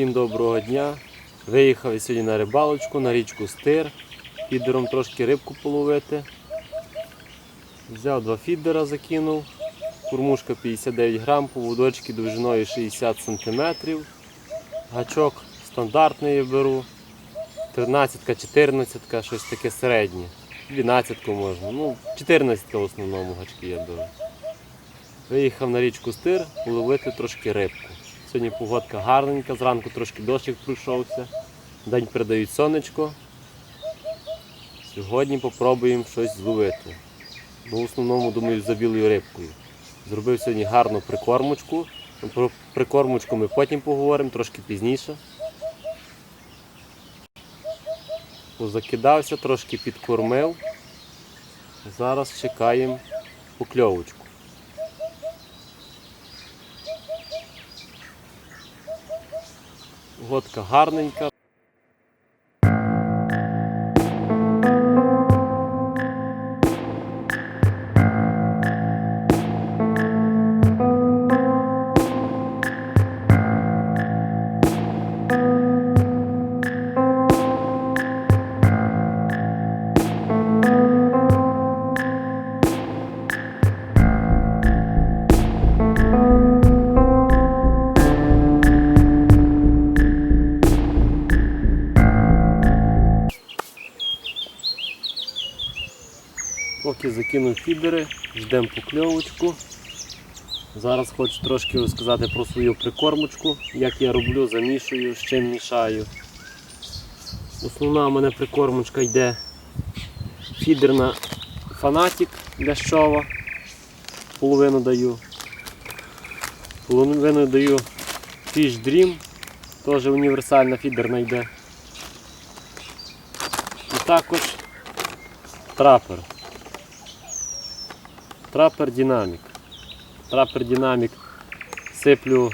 Всім доброго дня. Виїхав сьогодні на рибалочку, на річку Стир. Фідером трошки рибку половити. Взяв два фідера, закинув. Кормушка 59 грам, поводочки довжиною 60 см. Гачок стандартний я беру. 13 14 щось таке середнє. 12 можна. Ну, 14 в основному гачки я беру. Виїхав на річку Стир половити трошки рибку. Сьогодні погодка гарненька, зранку трошки дощик пройшовся. День передають сонечко. Сьогодні попробуємо щось зловити. Ну, в основному, думаю, за білою рибкою. Зробив сьогодні гарну прикормочку. Про прикормочку ми потім поговоримо, трошки пізніше. Позакидався, трошки підкормив. Зараз чекаємо покльовочку. Водка гарненька. Поки закинув фідери, ждемо покльовочку. Зараз хочу трошки розказати про свою прикормочку, як я роблю, замішую, з чим мішаю. Основна у мене прикормочка йде фідерна фанатік лящова. Половину даю. Половину даю Fish Dream, теж універсальна фідерна йде. І також трапер. Трапер Динамік. Трапер Динамік сиплю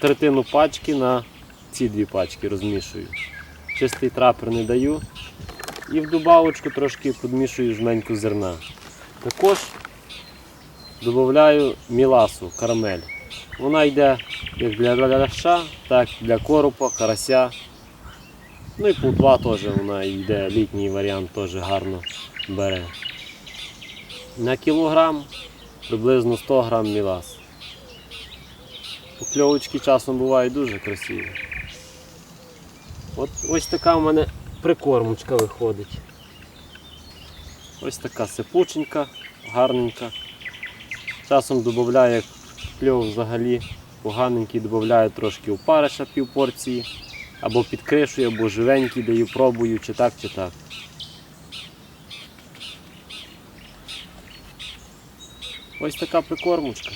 третину пачки на ці дві пачки розмішую. Чистий трапер не даю. І в добавочку трошки підмішую жменьку зерна. Також додаю міласу, карамель. Вона йде як для ляща, так і для коропа, карася. Ну і плутва теж вона йде, літній варіант теж гарно бере. На кілограм приблизно 100 грам мілас. Покльовочки часом бувають дуже красиві. От ось така в мене прикормочка виходить. Ось така сипученька, гарненька. Часом додаю, кльов взагалі поганенький, додаю трошки опариша пів порції, або під кришою, або живенький даю, пробую, чи так, чи так. Ось така прикормочка.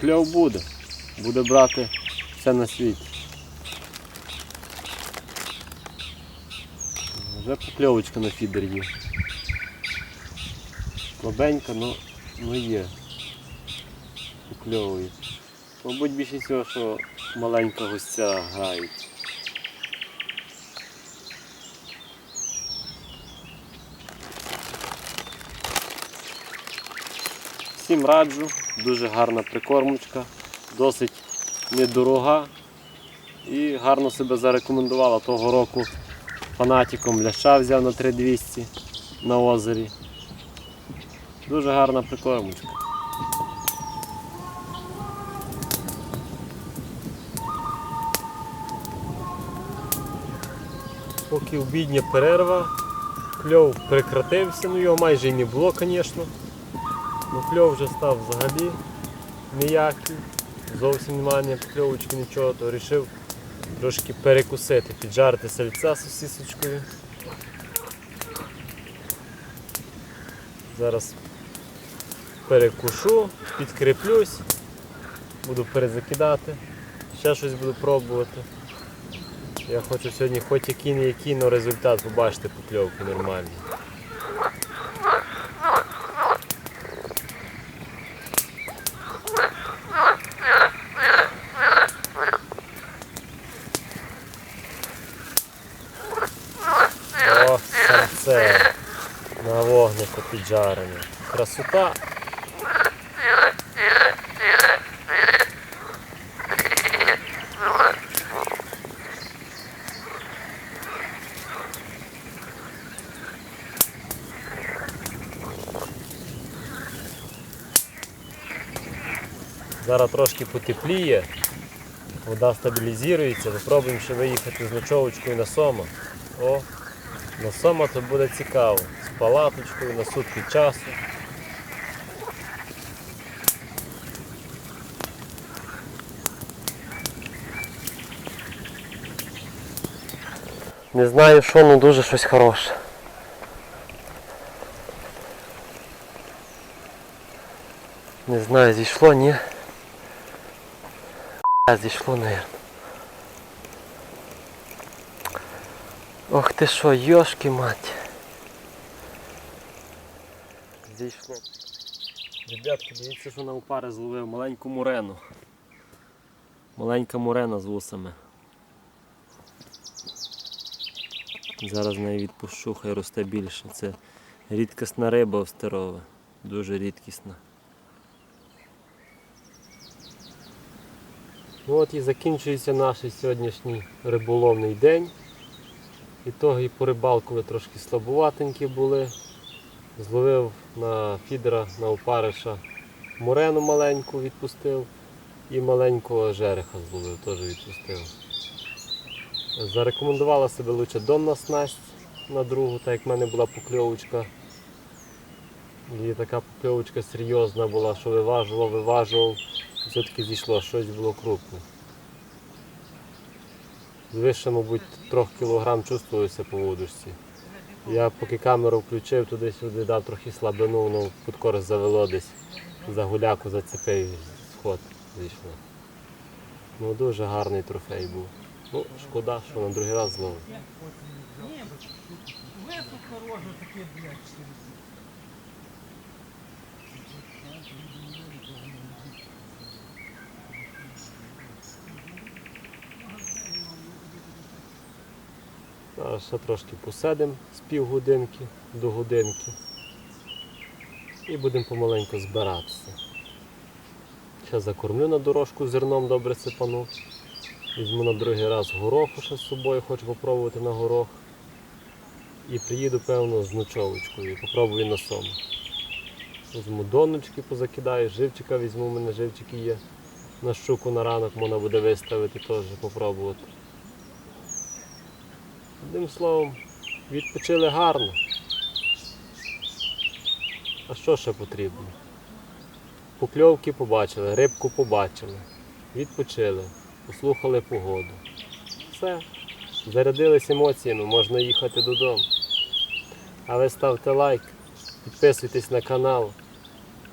Кльов буде. Буде брати все на світі. Вже покльовочка на фідер є. Слабенька, но, но є. Покльовує. Мабуть, більше всього, що маленька гостя грають. Всім раджу, дуже гарна прикормочка, досить недорога. і гарно себе зарекомендувала того року. Фанатиком ляща взяв на 3200 на озері. Дуже гарна прикормочка. Поки обідня перерва, кльов прекратився, ну його майже і не було, звісно. Ну кльов вже став взагалі ніякий. Зовсім немає ні покльовочки, нічого, то вирішив трошки перекусити, піджарити сальця з сосисочкою. Зараз перекушу, підкріплюсь, буду перезакидати, ще щось буду пробувати. Я хочу сьогодні хоч який не який, але результат побачити покльовки нормальні. О, серце на вогнику піджарене. Красота. Зараз трошки потепліє, вода стабілізується, попробуємо ще виїхати з ночовочкою на сома. О, на сома то буде цікаво. З палаточкою на сутки часу. Не знаю що, але дуже щось хороше. Не знаю, зійшло, ні. Зійшло, наверное. Ох ти що, йошки мать. Зійшло. Ребятки, дивіться, що на упари зловив маленьку мурену. Маленька мурена з вусами. Зараз неї відпущу, хай росте більше. Це рідкісна риба остерова. Дуже рідкісна. От і закінчується наш сьогоднішній риболовний день. Ітоги по рибалку ви трошки слабуватенькі були. Зловив на фідера, на опариша мурену маленьку відпустив і маленького жереха зловив, теж відпустив. Зарекомендувала себе лучше донна снасть на другу, так як в мене була покльовочка. І така покльовочка серйозна була, що виважував, виважував. Все-таки зійшло, щось було крупне. Звище, мабуть, трьох кілограм чувствувався по водочці. Я поки камеру включив, туди-сюди дав трохи слабину, воно під користь завело десь. За гуляку зацепив сход зійшло. Ну дуже гарний трофей був. Ну, шкода, що на другий раз зловив. Зараз ще трошки посидимо з півгодинки до годинки. І будемо помаленьку збиратися. Ще закормлю на дорожку зерном добре сипану. Візьму на другий раз гороху ще з собою, хочу попробувати на горох. І приїду, певно, з ночовочкою і попробую на сом. Візьму доночки, позакидаю, живчика візьму, у мене живчики є. На щуку на ранок можна буде виставити теж попробувати. Одним словом, відпочили гарно. А що ще потрібно? Покльовки побачили, рибку побачили, відпочили, послухали погоду. Все, зарядились емоціями, можна їхати додому. А ви ставте лайк, підписуйтесь на канал,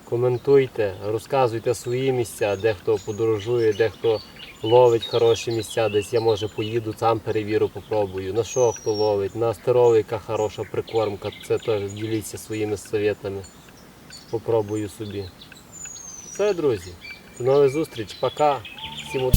коментуйте, розказуйте свої місця, де хто подорожує, де хто ловить хороші місця, десь я може поїду, сам перевірю, попробую. На що хто ловить, на стеровий, яка хороша прикормка, це теж діліться своїми советами. Попробую собі. Все, друзі. До нових зустріч, пока. Всім.